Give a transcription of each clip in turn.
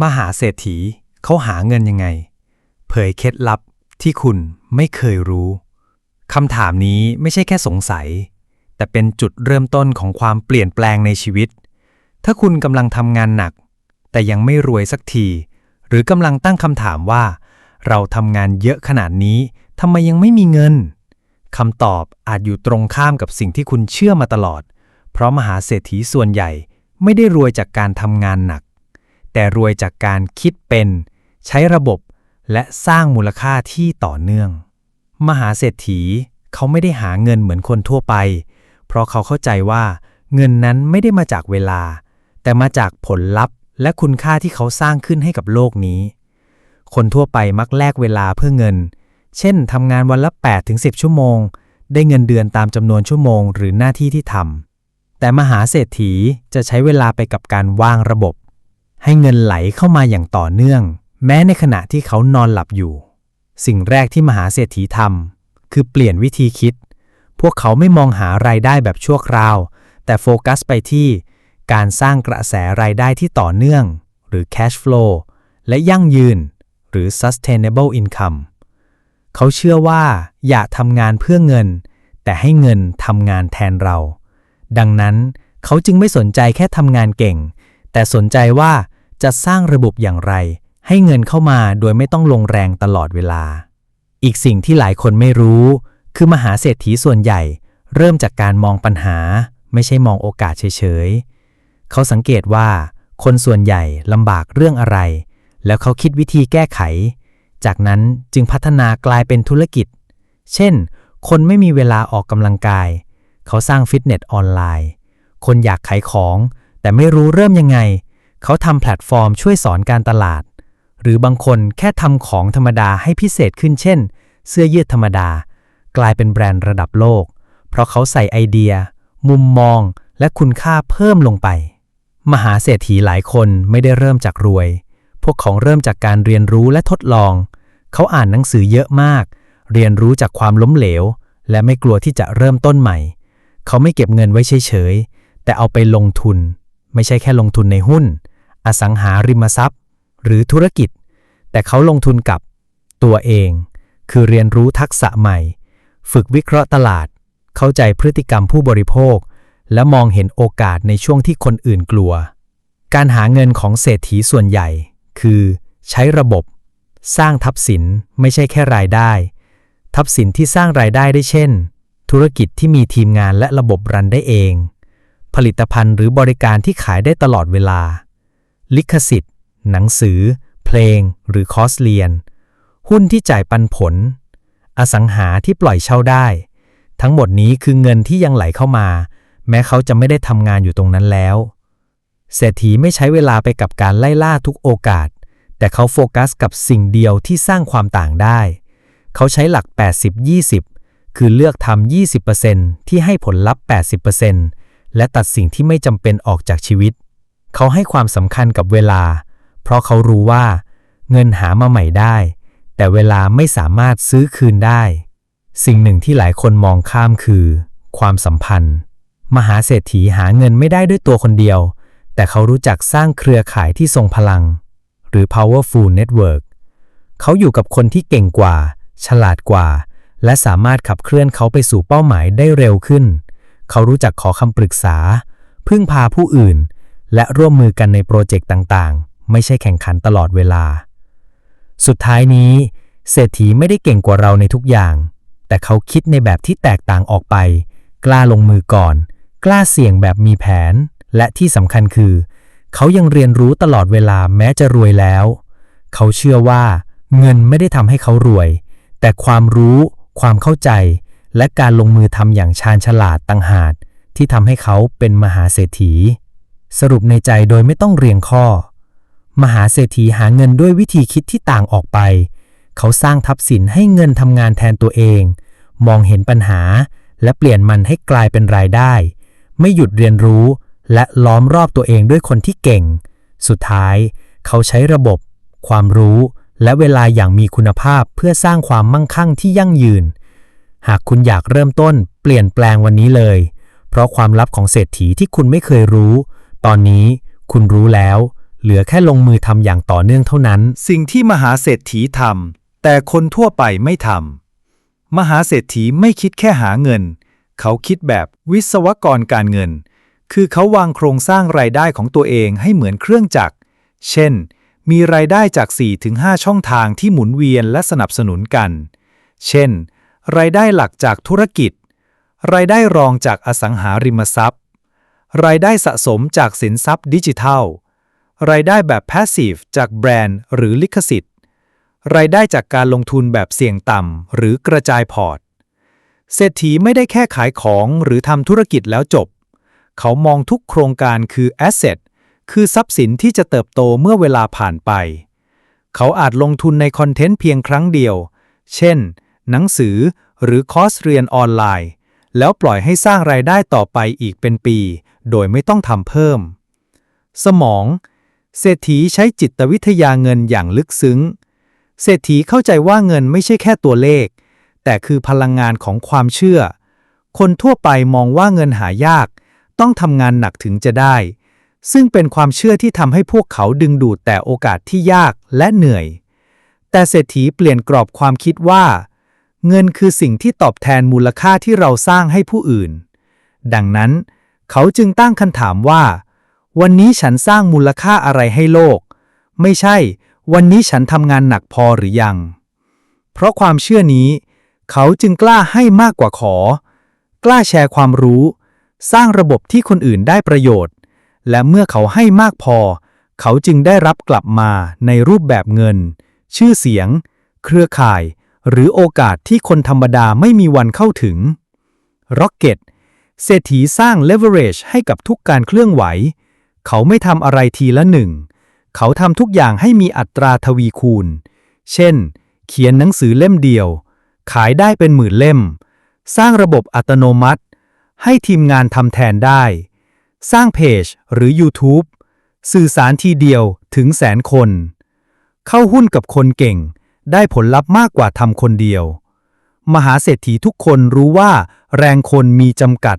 มหาเศรษฐีเขาหาเงินยังไง เผยเคล็ดลับที่คุณไม่เคยรู้คำถามนี้ไม่ใช่แค่สงสัย แต่เป็นจุดเริ่มต้นของความเปลี่ยนแปลงในชีวิต ถ้าคุณกำลังทำงานหนัก แต่ยังไม่รวยสักที หรือกำลังตั้งคำถามว่า เราทำงานเยอะขนาดนี้ทำไมยังไม่มีเงินคำตอบอาจอยู่ตรงข้ามกับสิ่งที่คุณเชื่อมาตลอด เพราะมหาเศรษฐีส่วนใหญ่ไม่ได้รวยจากการทำงานหนัก แต่รวยจากการคิดเป็น ใช้ระบบและสร้างมูลค่าที่ต่อเนื่อง มหาเศรษฐีเขาไม่ได้หาเงินเหมือนคนทั่วไป เพราะเขาเข้าใจว่าเงินนั้นไม่ได้มาจากเวลา แต่มาจากผลลัพธ์ และคุณค่าที่เขาสร้างขึ้นให้กับโลกนี้ คนทั่วไปมักแลกเวลาเพื่อเงิน เช่นทำงานวันละ 8-10 ชั่วโมง ได้เงินเดือนตามจำนวนชั่วโมงหรือหน้าที่ที่ทำแต่มหาเศรษฐีจะใช้เวลาไปกับการวางระบบ ให้เงินไหลเข้ามาอย่างต่อเนื่อง แม้ในขณะที่เขานอนหลับอยู่ สิ่งแรกที่มหาเศรษฐีทำคือเปลี่ยนวิธีคิด พวกเขาไม่มองหารายได้แบบชั่วคราว แต่โฟกัสไปที่การสร้างกระแสรายได้ที่ต่อเนื่อง หรือ cash flow และยั่งยืน หรือ sustainable income เขาเชื่อว่าอย่าทำงานเพื่อเงิน แต่ให้เงินทำงานแทนเรา ดังนั้นเขาจึงไม่สนใจแค่ทำงานเก่ง แต่สนใจว่า จะสร้างระบบอย่างไร ให้เงินเข้ามาโดยไม่ต้องลงแรงตลอดเวลา อีกสิ่งที่หลายคนไม่รู้ คือมหาเศรษฐีส่วนใหญ่ เริ่มจากการมองปัญหา ไม่ใช่มองโอกาสเฉยๆ เขาสังเกตว่า คนส่วนใหญ่ลำบากเรื่องอะไร แล้วเขาคิดวิธีแก้ไข จากนั้นจึงพัฒนากลายเป็นธุรกิจ เช่น คนไม่มีเวลาออกกำลังกาย เขาสร้างฟิตเนสออนไลน์ คนอยากขายของ แต่ไม่รู้เริ่มยังไง เขาทำแพลตฟอร์มช่วยสอนการตลาด หรือบางคนแค่ทำของธรรมดาให้พิเศษขึ้นเช่น เสื้อยืดธรรมดา กลายเป็นแบรนด์ระดับโลก เพราะเขาใส่ไอเดีย มุมมอง และคุณค่าเพิ่มลงไป มหาเศรษฐีหลายคนไม่ได้เริ่มจากรวย พวกเขาเริ่มจากการเรียนรู้และทดลอง เขาอ่านหนังสือเยอะมาก เรียนรู้จากความล้มเหลว และไม่กลัวที่จะเริ่มต้นใหม่ เขาไม่เก็บเงินไว้เฉยๆแต่เอาไปลงทุน ไม่ใช่แค่ลงทุนในหุ้น อสังหาริมทรัพย์ หรือธุรกิจ แต่เขาลงทุนกับ ตัวเอง คือเรียนรู้ทักษะใหม่ ฝึกวิเคราะห์ตลาด เข้าใจพฤติกรรมผู้บริโภค และมองเห็นโอกาสในช่วงที่คนอื่นกลัว การหาเงินของเศรษฐีส่วนใหญ่ คือ ใช้ระบบ สร้างทับสินไม่ใช่แค่รายได้ ทับสินที่สร้างรายได้ได้เช่น ธุรกิจที่มีทีมงานและระบบรันได้เองผลิตภัณฑ์หรือบริการที่ขายได้ตลอดเวลา ลิขสิทธิ์ หนังสือ เพลง หรือคอร์สเรียน หุ้นที่จ่ายปันผล อสังหาที่ปล่อยเช่าได้ ทั้งหมดนี้คือเงินที่ยังไหลเข้ามา แม้เขาจะไม่ได้ทำงานอยู่ตรงนั้นแล้ว เศรษฐีไม่ใช้เวลาไปกับการไล่ล่าทุกโอกาส แต่เขาโฟกัสกับสิ่งเดียวที่สร้างความต่างได้ เขาใช้หลัก 80-20 คือเลือกทำ20%ที่ให้ผลลัพธ์ 80%และตัดสิ่งที่ไม่จำเป็นออกจากชีวิต เขาให้ความสำคัญกับเวลา เพราะเขารู้ว่า เงินหามาใหม่ได้ แต่เวลาไม่สามารถซื้อคืนได้ สิ่งหนึ่งที่หลายคนมองข้ามคือ ความสัมพันธ์ มหาเศรษฐีหาเงินไม่ได้ด้วยตัวคนเดียว แต่เขารู้จักสร้างเครือข่ายที่ทรงพลัง หรือ powerful network เขาอยู่กับคนที่เก่งกว่า ฉลาดกว่า และสามารถขับเคลื่อนเขาไปสู่เป้าหมายได้เร็วขึ้น เขารู้จักขอคำปรึกษา พึ่งพาผู้อื่น และร่วมมือกันในโปรเจกต์ต่างๆ ไม่ใช่แข่งขันตลอดเวลา สุดท้ายนี้ เศรษฐีไม่ได้เก่งกว่าเราในทุกอย่าง แต่เขาคิดในแบบที่แตกต่างออกไป กล้าลงมือก่อน กล้าเสี่ยงแบบมีแผน และที่สำคัญคือ เขายังเรียนรู้ตลอดเวลาแม้จะรวยแล้ว เขาเชื่อว่า เงินไม่ได้ทำให้เขารวย แต่ความรู้ ความเข้าใจ และการลงมือทำอย่างชาญฉลาดต่างหากที่ทำให้เขาเป็นมหาเศรษฐี สรุปในใจโดยไม่ต้องเรียงข้อ มหาเศรษฐีหาเงินด้วยวิธีคิดที่ต่างออกไป เขาสร้างทับสินให้เงินทำงานแทนตัวเอง มองเห็นปัญหา และเปลี่ยนมันให้กลายเป็นรายได้ ไม่หยุดเรียนรู้ และล้อมรอบตัวเองด้วยคนที่เก่ง สุดท้าย เขาใช้ระบบ ความรู้ และเวลาอย่างมีคุณภาพเพื่อสร้างความมั่งคั่งที่ยั่งยืน หากคุณอยากเริ่มต้น เปลี่ยนแปลงวันนี้เลย เพราะความลับของเศรษฐีที่คุณไม่เคยรู้ ตอนนี้คุณรู้แล้ว เหลือแค่ลงมือทำอย่างต่อเนื่องเท่านั้น สิ่งที่มหาเศรษฐีทำแต่คนทั่วไปไม่ทำมหาเศรษฐีไม่คิดแค่หาเงิน เขาคิดแบบวิศวกรการเงิน คือเขาวางโครงสร้างรายได้ของตัวเองให้เหมือนเครื่องจักร เช่น มีรายได้จาก 4-5 ช่องทางที่หมุนเวียนและสนับสนุนกัน เช่น รายได้หลักจากธุรกิจ รายได้รองจากอสังหาริมทรัพย์ รายได้สะสมจากสินทรัพย์ดิจิทัล รายได้แบบ Passive จากแบรนด์หรือลิขสิทธิ์ รายได้จากการลงทุนแบบเสี่ยงต่ำหรือกระจายพอร์ต เศรษฐีไม่ได้แค่ขายของหรือทำธุรกิจแล้วจบ เขามองทุกโครงการคือ Asset คือทรัพย์สินที่จะเติบโตเมื่อเวลาผ่านไป เขาอาจลงทุนในคอนเทนต์เพียงครั้งเดียว เช่น หนังสือหรือคอร์สเรียนออนไลน์ แล้วปล่อยให้สร้างรายได้ต่อไปอีกเป็นปี โดยไม่ต้องทำเพิ่ม สมอง เศรษฐีใช้จิตวิทยาเงินอย่างลึกซึ้ง เศรษฐีเข้าใจว่าเงินไม่ใช่แค่ตัวเลข แต่คือพลังงานของความเชื่อ คนทั่วไปมองว่าเงินหายาก ต้องทำงานหนักถึงจะได้ ซึ่งเป็นความเชื่อที่ทำให้พวกเขาดึงดูดแต่โอกาสที่ยากและเหนื่อย แต่เศรษฐีเปลี่ยนกรอบความคิดว่า เงินคือสิ่งที่ตอบแทนมูลค่าที่เราสร้างให้ผู้อื่น ดังนั้น เขาจึงตั้งคำถามว่า วันนี้ฉันสร้างมูลค่าอะไรให้โลก ไม่ใช่ วันนี้ฉันทำงานหนักพอหรือยัง เพราะความเชื่อนี้ เขาจึงกล้าให้มากกว่าขอ กล้าแชร์ความรู้ สร้างระบบที่คนอื่นได้ประโยชน์ และเมื่อเขาให้มากพอ เขาจึงได้รับกลับมาในรูปแบบเงิน ชื่อเสียง เครือข่าย หรือโอกาสที่คนธรรมดาไม่มีวันเข้าถึง Rocket เศรษฐีสร้าง leverage ให้กับทุกการเคลื่อนไหว เขาไม่ทำอะไรทีละหนึ่ง เขาทำทุกอย่างให้มีอัตราทวีคูณ เช่น เขียนหนังสือเล่มเดียว ขายได้เป็นหมื่นเล่ม สร้างระบบอัตโนมัติ ให้ทีมงานทำแทนได้ สร้างเพจหรือ YouTube สื่อสารทีเดียวถึงแสนคน เข้าหุ้นกับคนเก่ง ได้ผลลัพธ์มากกว่าทำคนเดียว มหาเศรษฐีทุกคนรู้ว่าแรงคนมีจำกัด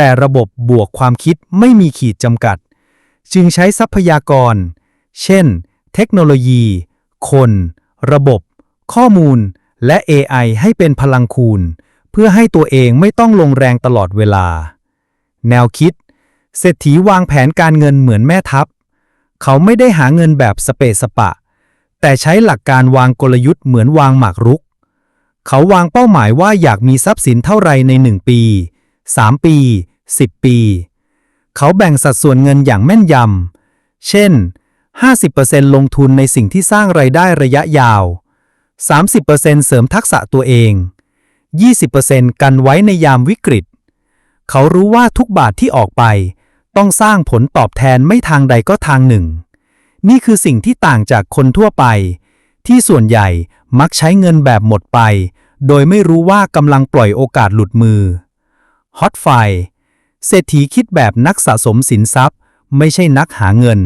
แต่ระบบบวกความคิดไม่มีขีดจำกัด จึงใช้ทรัพยากร เช่น เทคโนโลยี คน ระบบ ข้อมูล และ AI ให้เป็นพลังคูณ เพื่อให้ตัวเองไม่ต้องลงแรงตลอดเวลา แนวคิด เศรษฐีวางแผนการเงินเหมือนแม่ทัพ เขาไม่ได้หาเงินแบบสเปสปะ แต่ใช้หลักการวางกลยุทธ์เหมือนวางหมากรุก เขาวางเป้าหมายว่าอยากมีทรัพย์สินเท่าไรใน 1 ปี 3 ปี 10 ปี เขาแบ่งสัดส่วนเงินอย่างแม่นยำ เช่น 50%ลงทุนในสิ่งที่สร้างไรายได้ระยะยาว 30%เสริมทักษะตัวเอง 20%กันไว้ในยามวิกฤต เขารู้ว่าทุกบาทที่ออกไป ต้องสร้างผลตอบแทนไม่ทางใดก็ทางหนึ่ง นี่คือสิ่งที่ต่างจากคนทั่วไป ที่ส่วนใหญ่มักใช้เงินแบบหมดไป โดยไม่รู้ว่ากำลังปล่อยโอกาสหลุดมือฮอตไฟ เศรษฐีคิดแบบนักสะสมสินทรัพย์ ไม่ใช่นักหาเงิน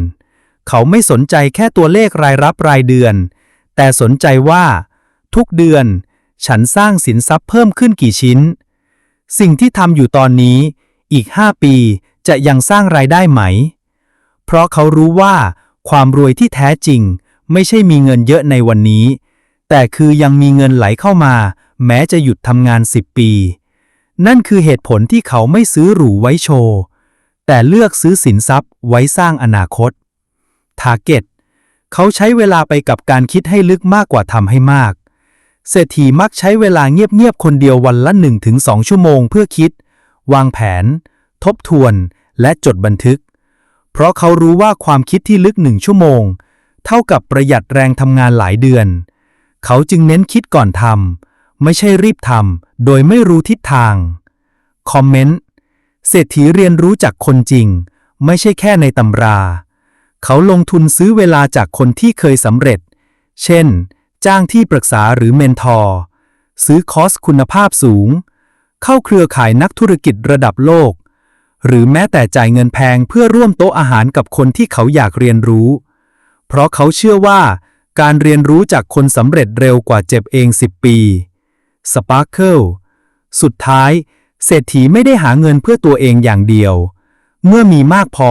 เขาไม่สนใจแค่ตัวเลขรายรับรายเดือน แต่สนใจว่า ทุกเดือน ฉันสร้างสินทรัพย์เพิ่มขึ้นกี่ชิ้น สิ่งที่ทำอยู่ตอนนี้ อีก 5 ปีจะยังสร้างรายได้ไหม เพราะเขารู้ว่าความรวยที่แท้จริง ไม่ใช่มีเงินเยอะในวันนี้ แต่คือยังมีเงินไหลเข้ามา แม้จะหยุดทำงาน 10 ปี นั่นคือเหตุผลที่เขาไม่ซื้อหรูไว้โชว์ แต่เลือกซื้อสินทรัพย์ไว้สร้างอนาคต ทาร์เก็ต เขาใช้เวลาไปกับการคิดให้ลึกมากกว่าทำให้มาก เศรษฐีมักใช้เวลาเงียบๆคนเดียววันละ 1-2 ชั่วโมงเพื่อคิด วางแผน ทบทวน และจดบันทึก เพราะเขารู้ว่าความคิดที่ลึกหนึ่งชั่วโมง เท่ากับประหยัดแรงทำงานหลายเดือน เขาจึงเน้นคิดก่อนทำ ไม่ใช่รีบทำโดยไม่รู้ทิศทาง คอมเมนต์ เศรษฐีเรียนรู้จากคนจริง ไม่ใช่แค่ในตำรา เขาลงทุนซื้อเวลาจากคนที่เคยสำเร็จ เช่น จ้างที่ปรึกษาหรือเมนทอร์ ซื้อคอร์สคุณภาพสูง เข้าเครือข่ายนักธุรกิจระดับโลก หรือแม้แต่จ่ายเงินแพงเพื่อร่วมโต๊ะอาหารกับคนที่เขาอยากเรียนรู้ เพราะเขาเชื่อว่าการเรียนรู้จากคนสำเร็จเร็วกว่าเจ็บเอง 10 ปี สปาร์เคิลสุดท้าย เศรษฐีไม่ได้หาเงินเพื่อตัวเองอย่างเดียว เมื่อมีมากพอ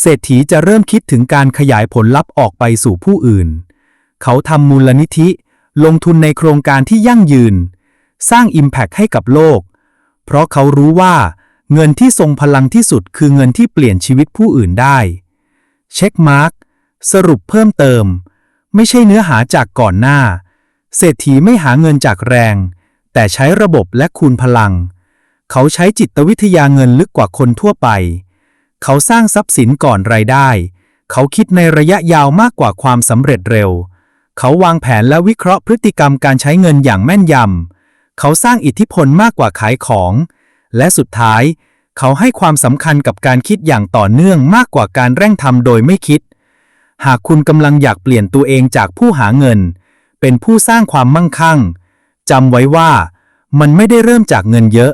เศรษฐีจะเริ่มคิดถึงการขยายผลลัพธ์ออกไปสู่ผู้อื่น เขาทำมูลนิธิ ลงทุนในโครงการที่ยั่งยืน สร้าง Impact ให้กับโลก เพราะเขารู้ว่า เงินที่ทรงพลังที่สุดคือเงินที่เปลี่ยนชีวิตผู้อื่นได้ เช็คมาร์กสรุปเพิ่มเติม ไม่ใช่เนื้อหาจากก่อนหน้า เศรษฐีไม่หาเงินจากแรง แต่ใช้ระบบและคูณพลัง เขาใช้จิตวิทยาเงินลึกกว่าคนทั่วไป เขาสร้างทรัพย์สินก่อนรายได้ เขาคิดในระยะยาวมากกว่าความสำเร็จเร็ว เขาวางแผนและวิเคราะห์พฤติกรรมการใช้เงินอย่างแม่นยำ เขาสร้างอิทธิพลมากกว่าขายของ และสุดท้าย เขาให้ความสำคัญกับการคิดอย่างต่อเนื่องมากกว่าการเร่งทำโดยไม่คิด หากคุณกำลังอยากเปลี่ยนตัวเองจากผู้หาเงิน เป็นผู้สร้างความมั่งคั่ง จำไว้ว่า มันไม่ได้เริ่มจากเงินเยอะ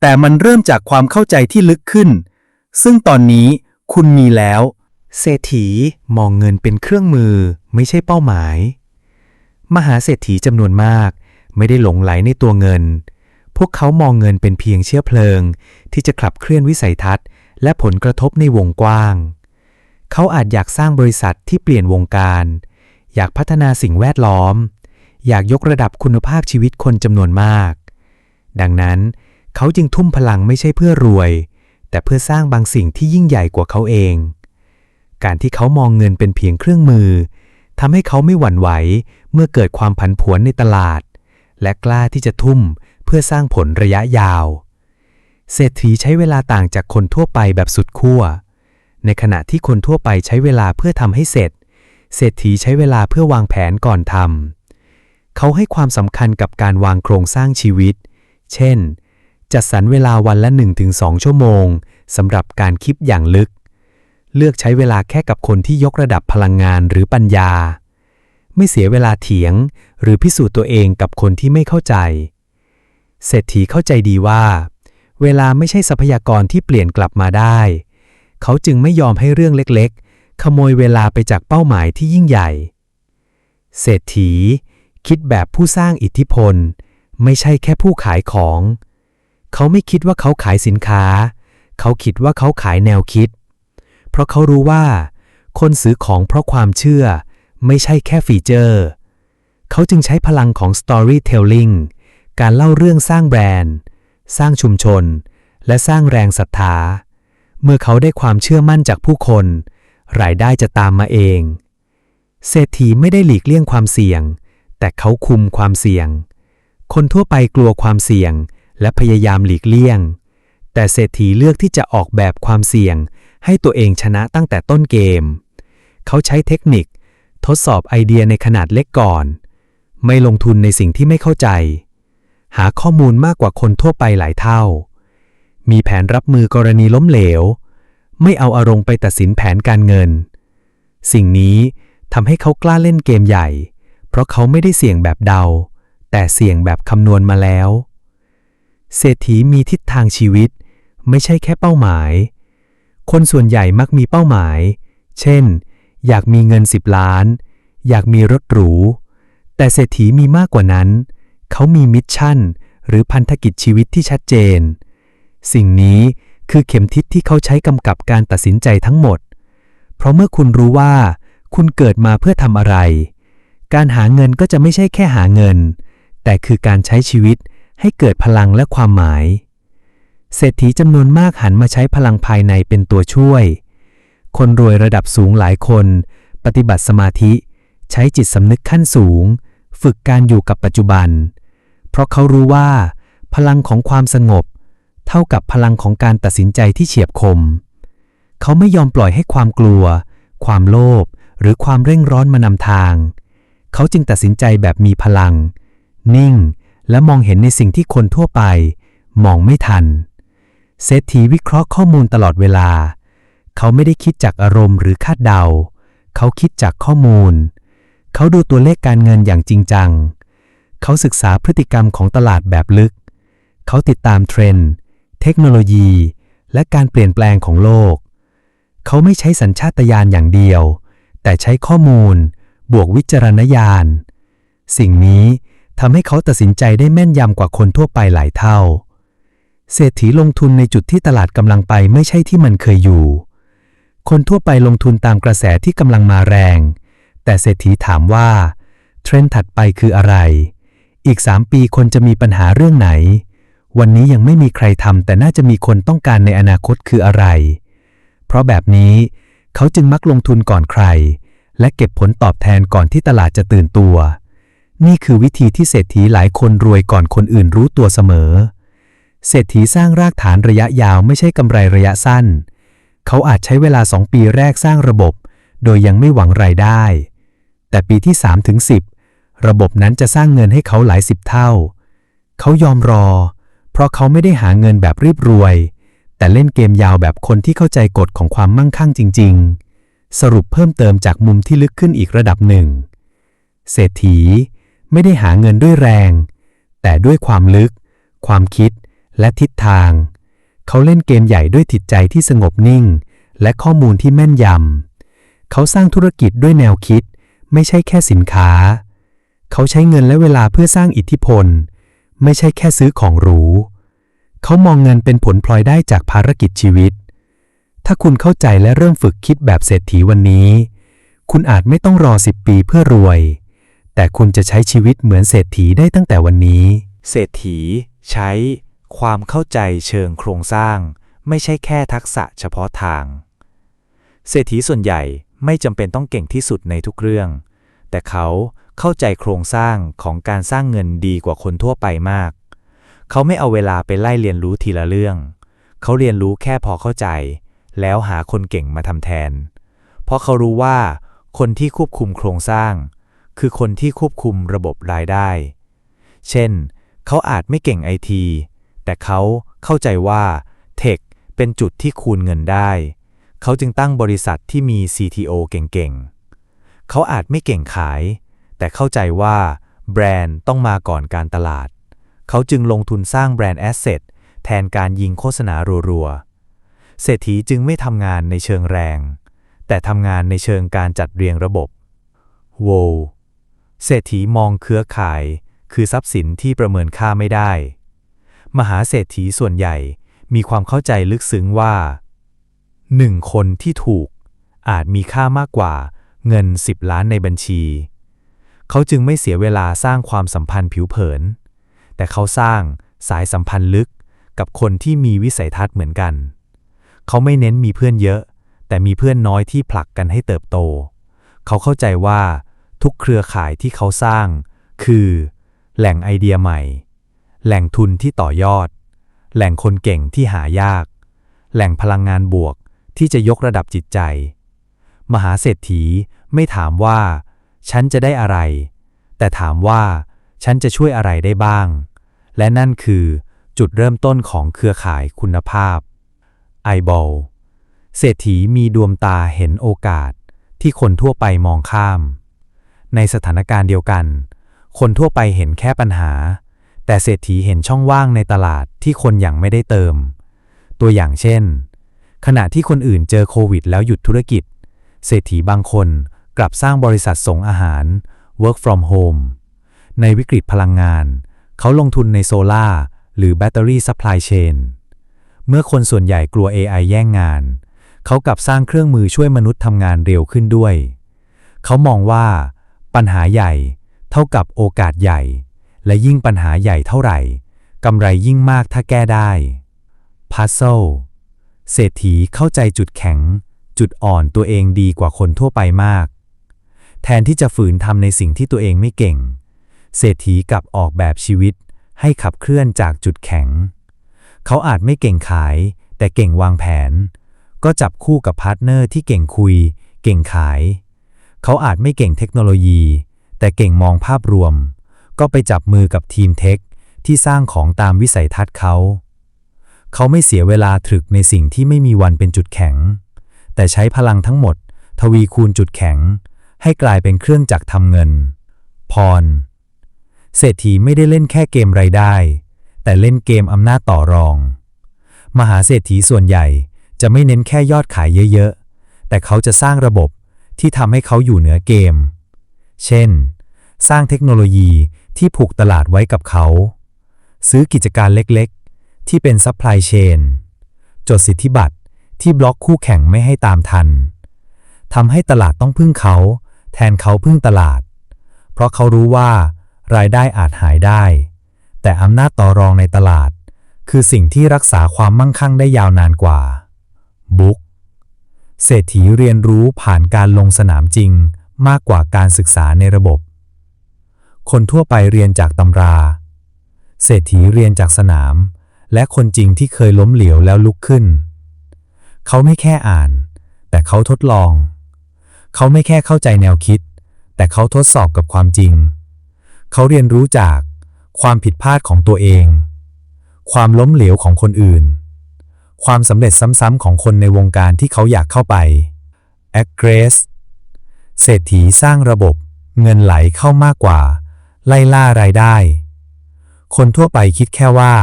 แต่มันเริ่มจากความเข้าใจที่ลึกขึ้น ซึ่งตอนนี้คุณมีแล้ว เศรษฐีมองเงินเป็นเครื่องมือไม่ใช่เป้าหมาย มหาเศรษฐีจำนวนมาก ไม่ได้หลงไหลในตัวเงิน พวกเขามองเงินเป็นเพียงเชื้อเพลิง ที่จะขับเคลื่อนวิสัยทัศน์ และผลกระทบในวงกว้าง เขาอาจอยากสร้างบริษัทที่เปลี่ยนวงการ อยากพัฒนาสิ่งแวดล้อม อยากยกระดับคุณภาพชีวิตคนจำนวนมาก ดังนั้น เขาจึงทุ่มพลังไม่ใช่เพื่อรวย แต่เพื่อสร้างบางสิ่งที่ยิ่งใหญ่กว่าเขาเอง การที่เขามองเงินเป็นเพียงเครื่องมือทำให้เขาไม่หวั่นไหวเมื่อเกิดความผันผวนในตลาด และกล้าที่จะทุ่มเพื่อสร้างผลระยะยาว เศรษฐีใช้เวลาต่างจากคนทั่วไปแบบสุดขั้ว ในขณะที่คนทั่วไปใช้เวลาเพื่อทำให้เสร็จ เศรษฐีใช้เวลาเพื่อวางแผนก่อนทำ เขาให้ความสำคัญกับการวางโครงสร้างชีวิต เช่น จัดสรรเวลาวันละ 1-2 ชั่วโมงสำหรับการคิดอย่างลึก เลือกใช้เวลาแค่กับคนที่ยกระดับพลังงานหรือปัญญา ไม่เสียเวลาเถียง หรือพิสูจน์ตัวเองกับคนที่ไม่เข้าใจ เศรษฐีเข้าใจดีว่า เวลาไม่ใช่ทรัพยากรที่เปลี่ยนกลับมาได้ เขาจึงไม่ยอมให้เรื่องเล็กๆ ขโมยเวลาไปจากเป้าหมายที่ยิ่งใหญ่ เศรษฐี คิดแบบผู้สร้างอิทธิพล ไม่ใช่แค่ผู้ขายของ เขาไม่คิดว่าเขาขายสินค้า เขาคิดว่าเขาขายแนวคิด เพราะเขารู้ว่า คนซื้อของเพราะความเชื่อ ไม่ใช่แค่ฟีเจอร์ เขาจึงใช้พลังของ storytelling การเล่าเรื่องสร้างแบรนด์ สร้างชุมชน และสร้างแรงศรัทธา เมื่อเขาได้ความเชื่อมั่นจากผู้คน รายได้จะตามมาเอง เศรษฐีไม่ได้หลีกเลี่ยงความเสี่ยง แต่เขาคุมความเสี่ยง คนทั่วไปกลัวความเสี่ยงและพยายามหลีกเลี่ยง แต่เศรษฐีเลือกที่จะออกแบบความเสี่ยง ให้ตัวเองชนะตั้งแต่ต้นเกม เขาใช้เทคนิค ทดสอบไอเดียในขนาดเล็กก่อน ไม่ลงทุนในสิ่งที่ไม่เข้าใจ หาข้อมูลมากกว่าคนทั่วไปหลายเท่า มีแผนรับมือกรณีล้มเหลว ไม่เอาอารมณ์ไปตัดสินแผนการเงิน สิ่งนี้ทำให้เขากล้าเล่นเกมใหญ่ เพราะเขาไม่ได้เสี่ยงแบบเดา แต่เสี่ยงแบบคำนวณมาแล้ว เศรษฐีมีทิศทางชีวิต ไม่ใช่แค่เป้าหมาย คนส่วนใหญ่มักมีเป้าหมาย เช่น อยากมีเงิน10ล้าน อยากมีรถหรู แต่เศรษฐีมีมากกว่านั้น เขามีมิชชั่น หรือพันธกิจชีวิตที่ชัดเจน สิ่งนี้คือเข็มทิศที่เขาใช้กำกับการตัดสินใจทั้งหมด เพราะเมื่อคุณรู้ว่า คุณเกิดมาเพื่อทำอะไร การหาเงินก็จะไม่ใช่แค่หาเงิน แต่คือการใช้ชีวิตให้เกิดพลังและความหมาย เศรษฐีจำนวนมากหันมาใช้พลังภายในเป็นตัวช่วย คนรวยระดับสูงหลายคน ปฏิบัติสมาธิ ใช้จิตสำนึกขั้นสูง ฝึกการอยู่กับปัจจุบัน เพราะเขารู้ว่า พลังของความสงบ เท่ากับพลังของการตัดสินใจที่เฉียบคม เขาไม่ยอมปล่อยให้ความกลัว ความโลภหรือความเร่งร้อนมานำทางเเขาจึงตัดสินใจแบบมีพลัง นิ่ง และมองเห็นในสิ่งที่คนทั่วไป มองไม่ทัน เศรษฐีวิเคราะห์ข้อมูลตลอดเวลา เขาไม่ได้คิดจากอารมณ์หรือคาดเดา เขาคิดจากข้อมูล เขาดูตัวเลขการเงินอย่างจริงจัง เขาศึกษาพฤติกรรมของตลาดแบบลึก เขาติดตามเทรนด์ เทคโนโลยี และการเปลี่ยนแปลงของโลก เขาไม่ใช้สัญชาตญาณอย่างเดียว แต่ใช้ข้อมูล บวกวิจารณญาณ สิ่งนี้ทำให้เขาตัดสินใจได้แม่นยำกว่าคนทั่วไปหลายเท่า เศรษฐีลงทุนในจุดที่ตลาดกำลังไปไม่ใช่ที่มันเคยอยู่ คนทั่วไปลงทุนตามกระแสที่กำลังมาแรง แต่เศรษฐีถามว่า เทรนด์ถัดไปคืออะไร อีก3ปีคนจะมีปัญหาเรื่องไหน วันนี้ยังไม่มีใครทำแต่น่าจะมีคนต้องการในอนาคตคืออะไร เพราะแบบนี้เขาจึงมักลงทุนก่อนใคร และเก็บผลตอบแทนก่อนที่ตลาดจะตื่นตัว นี่คือวิธีที่เศรษฐีหลายคนรวยก่อนคนอื่นรู้ตัวเสมอ เศรษฐีสร้างรากฐานระยะยาวไม่ใช่กำไรระยะสั้น เขาอาจใช้เวลา 2 ปีแรกสร้างระบบ โดยยังไม่หวังรายได้ แต่ปีที่3ถึง10 ระบบนั้นจะสร้างเงินให้เขาหลายสิบเท่า เขายอมรอ เพราะเขาไม่ได้หาเงินแบบรีบรวย แต่เล่นเกมยาวแบบคนที่เข้าใจกฎของความมั่งคั่งจริง ๆ สรุปเพิ่มเติมจากมุมที่ลึกขึ้นอีกระดับหนึ่ง เศรษฐีไม่ได้หาเงินด้วยแรง แต่ด้วยความลึก ความคิด และทิศทาง เขาเล่นเกมใหญ่ด้วยจิตใจที่สงบนิ่ง และข้อมูลที่แม่นยำ เขาสร้างธุรกิจด้วยแนวคิด ไม่ใช่แค่สินค้า เขาใช้เงินและเวลาเพื่อสร้างอิทธิพล ไม่ใช่แค่ซื้อของหรู เขามองเงินเป็นผลพลอยได้จากภารกิจชีวิต ถ้าคุณเข้าใจและเริ่มฝึกคิดแบบเศรษฐีวันนี้ คุณอาจไม่ต้องรอ 10 ปีเพื่อรวย แต่คุณจะใช้ชีวิตเหมือนเศรษฐีได้ตั้งแต่วันนี้ เศรษฐี ใช้ความเข้าใจเชิงโครงสร้าง ไม่ใช่แค่ทักษะเฉพาะทาง เศรษฐีส่วนใหญ่ไม่จำเป็นต้องเก่งที่สุดในทุกเรื่อง แต่เขาเข้าใจโครงสร้างของการสร้างเงินดีกว่าคนทั่วไปมาก เขาไม่เอาเวลาไปไล่เรียนรู้ทีละเรื่อง เขาเรียนรู้แค่พอเข้าใจ แล้วหาคนเก่งมาทำแทน เพราะเขารู้ว่า คนที่ควบคุมโครงสร้าง คือคนที่ควบคุมระบบรายได้ เช่น เขาอาจไม่เก่งไอที แต่เขาเข้าใจว่าเทคเป็นจุดที่คูณเงินได้ เขาจึงตั้งบริษัทที่มี CTO เก่งๆ เขาอาจไม่เก่งขาย แต่เข้าใจว่าแบรนด์ต้องมาก่อนการตลาด เขาจึงลงทุนสร้างแบรนด์แอสเซทแทนการยิงโฆษณารัวๆ เศรษฐีจึงไม่ทำงานในเชิงแรง แต่ทำงานในเชิงการจัดเรียงระบบโวเศรษฐีมองเครือข่าย คือทรัพย์สินที่ประเมินค่าไม่ได้ มหาเศรษฐีส่วนใหญ่มีความเข้าใจลึกซึ้งว่าหนึ่งคนที่ถูกอาจมีค่ามากกว่าเงิน 10 ล้านในบัญชี เขาจึงไม่เสียเวลาสร้างความสัมพันธ์ผิวเผิน แต่เขาสร้างสายสัมพันธ์ลึกกับคนที่มีวิสัยทัศน์เหมือนกัน เขาไม่เน้นมีเพื่อนเยอะ แต่มีเพื่อนน้อยที่ผลักกันให้เติบโต เขาเข้าใจว่าทุกเครือข่ายที่เขาสร้าง คือ แหล่งไอเดียใหม่ แหล่งทุนที่ต่อยอด แหล่งคนเก่งที่หายาก แหล่งพลังงานบวกที่จะยกระดับจิตใจ มหาเศรษฐีไม่ถามว่า ฉันจะได้อะไร แต่ถามว่า ฉันจะช่วยอะไรได้บ้าง และนั่นคือจุดเริ่มต้นของเครือข่ายคุณภาพ บอลเศรษฐีมีดวงตาเห็นโอกาสที่คนทั่วไปมองข้าม ในสถานการณ์เดียวกัน คนทั่วไปเห็นแค่ปัญหา แต่เศรษฐีเห็นช่องว่างในตลาดที่คนยังไม่ได้เติม ตัวอย่างเช่น ขณะที่คนอื่นเจอโควิด แล้วหยุดธุรกิจ เศรษฐีบางคนกลับสร้างบริษัทส่งอาหาร work from home ในวิกฤตพลังงาน เขาลงทุนในโซลาร์หรือแบตเตอรี่ซัพพลายเชน เมื่อคนส่วนใหญ่กลัว AI แย่งงาน เขากลับสร้างเครื่องมือช่วยมนุษย์ทำงานเร็วขึ้นด้วย เขามองว่า ปัญหาใหญ่ เท่ากับโอกาสใหญ่ และยิ่งปัญหาใหญ่เท่าไหร่กำไรยิ่งมากถ้าแก้ได้ Puzzle เศรษฐีเข้าใจจุดแข็ง จุดอ่อนตัวเองดีกว่าคนทั่วไปมาก แทนที่จะฝืนทำในสิ่งที่ตัวเองไม่เก่ง เศรษฐีกลับออกแบบชีวิตให้ขับเคลื่อนจากจุดแข็ง เขาอาจไม่เก่งขาย แต่เก่งวางแผน ก็จับคู่กับพาร์ทเนอร์ที่เก่งคุย เก่งขาย เขาอาจไม่เก่งเทคโนโลยี แต่เก่งมองภาพรวม ก็ไปจับมือกับทีมเทค ที่สร้างของตามวิสัยทัศน์เขา เขาไม่เสียเวลาตรึกในสิ่งที่ไม่มีวันเป็นจุดแข็ง แต่ใช้พลังทั้งหมด ทวีคูณจุดแข็ง ให้กลายเป็นเครื่องจักรทำเงิน พร เศรษฐีไม่ได้เล่นแค่เกมรายได้ แต่เล่นเกมอำนาจต่อรอง มหาเศรษฐีส่วนใหญ่จะไม่เน้นแค่ยอดขายเยอะๆ แต่เขาจะสร้างระบบที่ทำให้เขาอยู่เหนือเกม เช่น สร้างเทคโนโลยีที่ผูกตลาดไว้กับเขา ซื้อกิจการเล็กๆ ที่เป็นซัพพลายเชน จดสิทธิบัตรที่บล็อกคู่แข่งไม่ให้ตามทัน ทำให้ตลาดต้องพึ่งเขา แทนเขาพึ่งตลาด เพราะเขารู้ว่ารายได้อาจหายได้ แต่อำนาจต่อรองในตลาด คือสิ่งที่รักษาความมั่งคั่งได้ยาวนานกว่า บุ๊กเศรษฐีเรียนรู้ผ่านการลงสนามจริงมากกว่าการศึกษาในระบบ คนทั่วไปเรียนจากตำรา เศรษฐีเรียนจากสนาม และคนจริงที่เคยล้มเหลวแล้วลุกขึ้น เขาไม่แค่อ่าน แต่เขาทดลอง เขาไม่แค่เข้าใจแนวคิด แต่เขาทดสอบกับความจริง เขาเรียนรู้จาก ความผิดพลาดของตัวเอง ความล้มเหลวของคนอื่น ความสำเร็จซ้ำๆของคนในวงการที่เขาอยากเข้าไป a g r e s s เศรษฐีสร้างระบบ เงินไหลเข้ามากกว่า ไล่ล่ารายได้ คนทั่วไปคิดแค่ว่า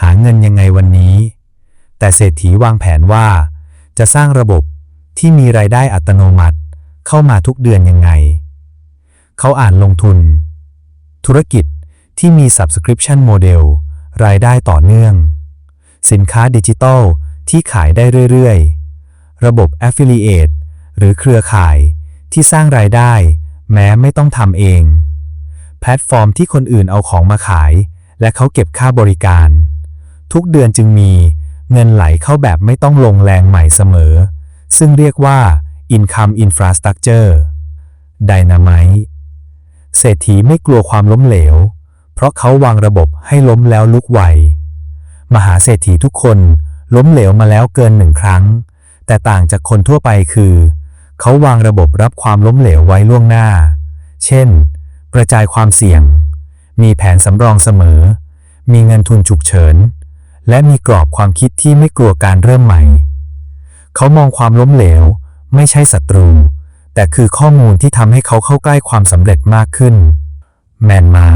หาเงินยังไงวันนี้ แต่เศรษฐีวางแผนว่า จะสร้างระบบที่มีรายได้อัตโนมัติเข้ามาทุกเดือนยังไง เขาอ่านลงทุน ธุรกิจ ที่มี subscription model รายได้ต่อเนื่อง สินค้าดิจิทัลที่ขายได้เรื่อยๆ ระบบ Affiliate หรือเครือข่ายที่สร้างรายได้แม้ไม่ต้องทำเอง แพลตฟอร์มที่คนอื่นเอาของมาขาย และเขาเก็บค่าบริการ ทุกเดือนจึงมีเงินไหลเข้าแบบไม่ต้องลงแรงใหม่เสมอ ซึ่งเรียกว่า Income Infrastructure Dynamite เศรษฐีไม่กลัวความล้มเหลว เพราะเขาวางระบบให้ล้มแล้วลุกไหว มหาเศรษฐีทุกคนล้มเหลวมาแล้วเกินหนึ่งครั้ง แต่ต่างจากคนทั่วไปคือ เขาวางระบบรับความล้มเหลวไว้ล่วงหน้า เช่น กระจายความเสี่ยง มีแผนสำรองเสมอ มีเงินทุนฉุกเฉิน และมีกรอบความคิดที่ไม่กลัวการเริ่มใหม่ เขามองความล้มเหลว ไม่ใช่ศัตรู แต่คือข้อมูลที่ทำให้เขาเข้าใกล้ความสำเร็จมากขึ้น แมนมา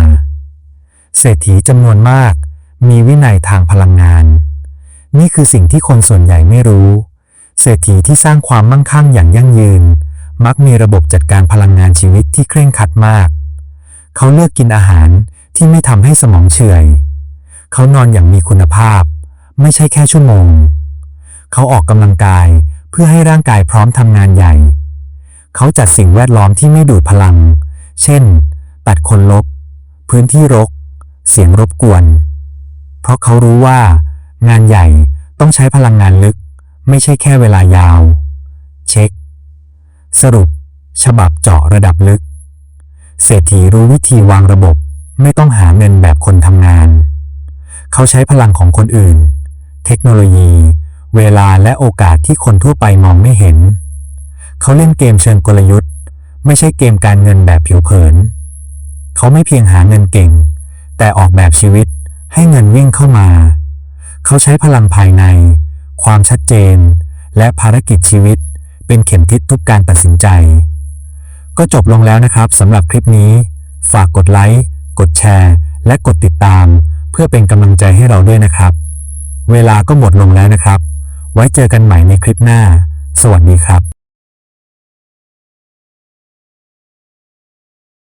เศรษฐีจำนวนมาก มีวินัยทางพลังงาน นี่คือสิ่งที่คนส่วนใหญ่ไม่รู้ เศรษฐีที่สร้างความมั่งคั่งอย่างยั่งยืน มักมีระบบจัดการพลังงานชีวิตที่เคร่งครัดมาก เขาเลือกกินอาหารที่ไม่ทำให้สมองเฉื่อย เขานอนอย่างมีคุณภาพ ไม่ใช่แค่ชั่วโมง เขาออกกำลังกายเพื่อให้ร่างกายพร้อมทำงานใหญ่ เขาจัดสิ่งแวดล้อมที่ไม่ดูดพลัง เช่น ตัดคนลบ พื้นที่รก เสียงรบกวน เพราะเขารู้ว่า งานใหญ่ต้องใช้พลังงานลึก ไม่ใช่แค่เวลายาว เช็ค สรุป ฉบับเจาะระดับลึก เศรษฐีรู้วิธีวางระบบไม่ต้องหาเงินแบบคนทำงาน เขาใช้พลังของคนอื่น เทคโนโลยี เวลาและโอกาสที่คนทั่วไปมองไม่เห็น เขาเล่นเกมเชิงกลยุทธ์ ไม่ใช่เกมการเงินแบบผิวเผิน เขาไม่เพียงหาเงินเก่ง แต่ออกแบบชีวิตให้เงินวิ่งเข้ามา เขาใช้พลังภายใน ความชัดเจน และภารกิจชีวิต เป็นเข็มทิศทุกการตัดสินใจ ก็จบลงแล้วนะครับสำหรับคลิปนี้ ฝากกดไลค์ กดแชร์ และกดติดตาม เพื่อเป็นกำลังใจให้เราด้วยนะครับ เวลาก็หมดลงแล้วนะครับ ไว้เจอกันใหม่ในคลิปหน้า สวัสดีครับ